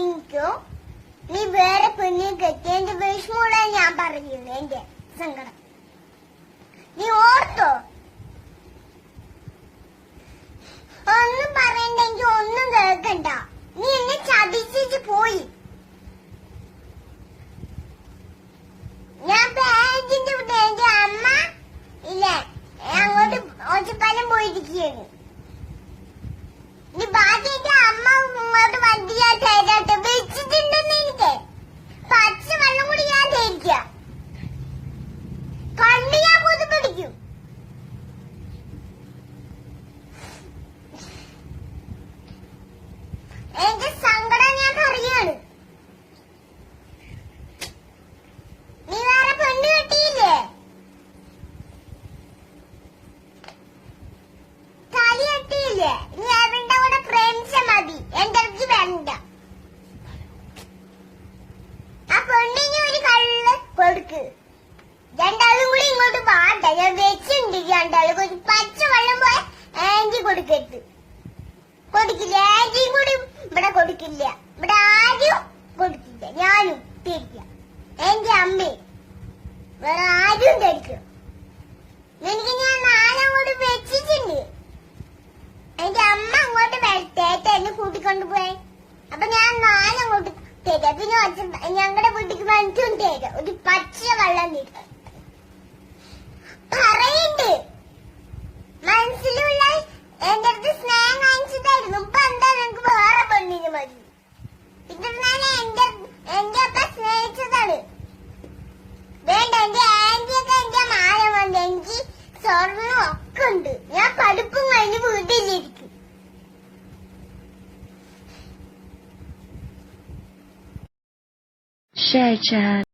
ഒതുങ്ങിക്കോ നീ വേറെ പെണ്ണിനെ കെട്ടി എന്റെ ഞാൻ പറയുന്നു എന്റെ സങ്കടം. നീ ഓർത്തോ? ഒന്നും പറയണ്ടെങ്കിൽ ഒന്നും കേൾക്കണ്ട. നീ എന്നെ ചതിച്ചിട്ട് പോയി. ഞാൻ ഇവിടെ എന്റെ അമ്മ ഇല്ല അങ്ങോട്ട് ഒറ്റപ്പാലം പോയിരിക്കുകയാണ്. നീ ബാക്കി അമ്മ ഇങ്ങോട്ട് വണ്ടി ഞാൻ തരാട്ടെ വെച്ചിട്ടുണ്ടെന്ന് എനിക്ക് പച്ച വെള്ളം കൂടി ഞാൻ തരിക്ക കണ്ണ് ഞാൻ പൊതു പിടിക്കും എന്റെ സങ്കടം ഞാൻ പറയാണ് നീ വേറെ പെണ്ണ് കെട്ടിയില്ലേ തലി കെട്ടിയില്ലേ നീ അവന്റെ കൂടെ മതി. എന്റെ വേണ്ട ആ പെണ്ണിന് ഒരു കള്ള് കൊടുക്ക്. രണ്ടാളും ഇങ്ങോട്ട് പാട്ട ഞാൻ വെച്ചിട്ടുണ്ട് രണ്ടാളും. പച്ച വെള്ളം പോയ ആന്റി കൊടുക്കരുത്. കൊടുക്കില്ല. ആന്റിയും കൂടി ഇവിടെ കൊടുക്കില്ല. ഇവിടെ ആരും കൊടുക്കില്ല. ഞാനും തരില്ല എന്റെ അമ്മയും വേറെ ആരും തരിക്കും എനിക്ക് ഞാൻ നാലങ്ങോട്ട് വെച്ചിട്ടുണ്ട് എന്റെ അമ്മ അങ്ങോട്ട് വരട്ടേട്ട് എന്നെ കൂട്ടിക്കൊണ്ട് പോയി. അപ്പൊ ഞാൻ നാലങ്ങോട്ട് തരാം പിന്നെ ഞങ്ങളുടെ വീട്ടിക്ക് മനസ്സും തരാം ഒരു പച്ച വെള്ളം തരാം പറയണ്ട്. മനസ്സിലുള്ള എന്റെ അടുത്ത് സ്നേഹം കാണിച്ചിട്ടായിരുന്നു. ഇപ്പൊ എന്താ നിനക്ക് വേറെ പെണ്ണിന് മതി? ഇത് ഞാൻ എന്റെ എന്റെ അപ്പ സ്നേഹിച്ചതാണ്. വേണ്ട എന്റെ ആന്റിയൊക്കെ എന്റെ മാല വന്നെങ്കിൽ സ്വർണം ഒക്കെ ഉണ്ട്. Shay Chan.